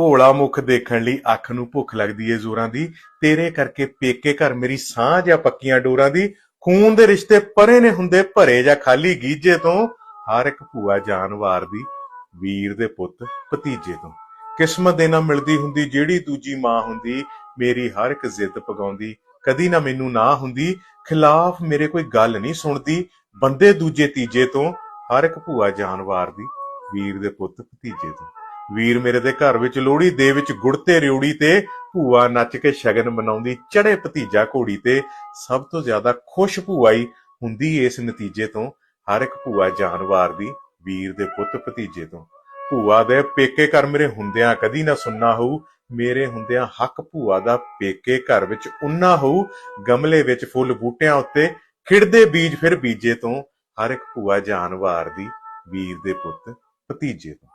ਭੋਲਾ ਮੁਖ ਦੇਖਣ ਲਈ ਅੱਖ ਨੂੰ ਭੁੱਖ ਲੱਗਦੀ ਏ ਜ਼ੋਰਾਂ ਦੀ। ਤੇਰੇ ਕਰਕੇ ਪੇਕੇ ਘਰ ਮੇਰੀ ਸਾਂਝ ਆ ਪੱਕੀਆਂ ਡੋਰਾਂ ਦੀ। ਖੂਨ ਦੇ ਰਿਸ਼ਤੇ ਪਰੇ ਨੇ ਹੁੰਦੇ, ਭਰੇ ਜਾਂ ਖਾਲੀ ਗੀਜੇ ਤੋਂ। ਹਰ ਇੱਕ ਭੂਆ ਜਾਨਵਾਰ ਦੀ, ਵੀਰ ਦੇ ਪੁੱਤ ਭਤੀਜੇ ਤੋਂ। ਕਿਸਮਤ ਦੇ ਨਾਲ ਮਿਲਦੀ ਹੁੰਦੀ, ਜਿਹੜੀ ਦੂਜੀ ਮਾਂ ਹੁੰਦੀ, ਮੇਰੀ ਹਰ ਇੱਕ ਜ਼ਿੱਦ ਪਗਾਉਂਦੀ ਕਦੀ ਨਾ ਮੈਨੂੰ ਨਾ ਹੁੰਦੀ, ਖਿਲਾਫ ਮੇਰੇ ਕੋਈ ਗੱਲ ਨਹੀਂ ਸੁਣਦੀ। ਬੰਦੇ ਦੂਜੇ ਤੀਜੇ ਤੋਂ, ਹਰ ਇੱਕ ਭੂਆ ਜਾਨਵਾਰ ਦੀ, ਵੀਰ ਦੇ ਪੁੱਤ ਭਤੀਜੇ ਤੋਂ। ਵੀਰ ਮੇਰੇ ਦੇ ਘਰ ਵਿੱਚ ਲੋਹੜੀ ਦੇ ਵਿੱਚ ਗੁੜ ਤੇ ਰਿਉੜੀ ਤੇ ਭੂਆ ਨੱਚ ਕੇ ਸ਼ਗਨ ਮਨਾਉਂਦੀ ਚੜੇ ਭਤੀਜਾ ਘੋੜੀ ਤੇ, ਸਭ ਤੋਂ ਜ਼ਿਆਦਾ ਖੁਸ਼ ਭੂਆ ਹੁੰਦੀ ਇਸ ਨਤੀਜੇ ਤੋਂ, ਹਰ ਇੱਕ ਭੂਆ ਜਾਨਵਾਰ ਦੀ, ਵੀਰ ਦੇ ਪੁੱਤ ਭਤੀਜੇ ਤੋਂ। ਭੂਆ ਦੇ ਪੇਕੇ ਘਰ ਮੇਰੇ ਹੁੰਦਿਆਂ ਕਦੀ ਨਾ ਸੁਣਨਾ ਹੋਊ, ਮੇਰੇ ਹੁੰਦਿਆਂ ਹੱਕ ਭੂਆ ਦਾ ਪੇਕੇ ਘਰ ਵਿੱਚ ਉਨਾ ਹੋਊ, ਗਮਲੇ ਵਿੱਚ ਫੁੱਲ ਬੂਟਿਆਂ ਉੱਤੇ ਖਿੜਦੇ ਬੀਜ ਫਿਰ ਬੀਜੇ ਤੋਂ, ਹਰ ਇੱਕ ਭੂਆ ਜਾਨਵਾਰ ਦੀ, ਵੀਰ ਦੇ ਪੁੱਤ ਭਤੀਜੇ ਤੋਂ।